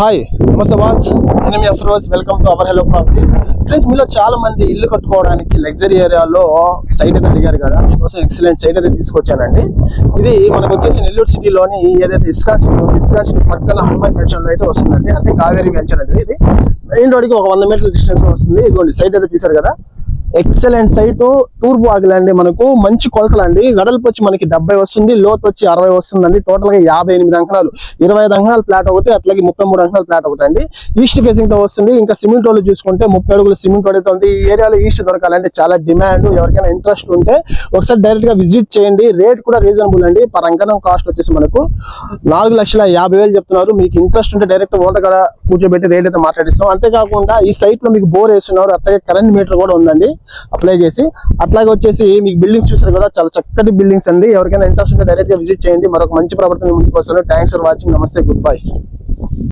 Hi నమస్తే boss నేను మీ Afroz welcome to our Hello Properties friends మీలో చాలా మంది ఇల్లు కట్టుకోవడానికి లగ్జరీ ఏరియాలో సైట్ అయితే అడిగారు కదా. మీకోసం ఎక్సలెంట్ సైట్ అయితే తీసుకొచ్చానండి. ఇది మనకు వచ్చేసి నెల్లూరు సిటీలోని ఏదైతే ఇస్కా సిటీ ఇస్కా సిటీ పక్కన హనుమాన్ జంక్షన్ అయితే వస్తుందండి. అంటే కావేరి వెంచర్ అనేది ఇది. మెయిన్ రోడ్కి ఒక వంద మీటర్ల డిస్టెన్స్లో వస్తుంది. ఇదిగోండి సైట్ అయితే తీశారు కదా. Excellent site. తూర్పు ఆగిలండి మనకు. మంచి కొలతలండి. వెడల్పు వచ్చి మనకి డెబ్బై వస్తుంది. లోతు వచ్చి అరవై వస్తుందండి. టోటల్గా యాభై ఎనిమిది అంకణాలు. ఇరవై ఐదు అంకణాల ప్లాట్ ఒకటి అట్లాగే ముప్పై మూడు అంకణాల ప్లాట్ ఒకటి అండి ఈస్ట్ ఫేసింగ్తో వస్తుంది. ఇంకా సిమెంట్ రోడ్లు చూసుకుంటే ముప్పై అడుగులు సిమెంట్ రోడ్ అయితే ఉంది. ఈ ఏరియాలో ఈస్ట్ దొరకాలంటే చాలా డిమాండ్ ఎవరికైనా ఇంట్రెస్ట్ ఉంటే ఒకసారి డైరెక్ట్గా విజిట్ చేయండి. రేట్ కూడా రీజనబుల్ అండి. పర్ అంకణం కాస్ట్ వచ్చేసి మనకు నాలుగు లక్షల యాభై వేలు చెప్తున్నారు. మీకు ఇంట్రెస్ట్ ఉంటే డైరెక్ట్ ఓనర్ కూడా కూర్చోబెట్టి రేట్ అయితే మాట్లాడిస్తాం. అంతేకాకుండా ఈ సైట్లో మీకు బోర్ వేస్తున్నారు. అట్లాగే కరెంట్ మీటర్ కూడా ఉందండి. అప్లై చేసి అట్లాగే వచ్చేసి మీకు బిల్డింగ్స్ చూసారు కదా చాలా చక్కటి బిల్డింగ్స్ అండి. ఎవరికైనా ఇంట్రెస్ట్ ఉంటే డైరెక్ట్గా విజిట్ చేయండి. మరొక మంచి ప్రాపర్టీ ముందుకు వస్తాను. Thanks for watching namaste goodbye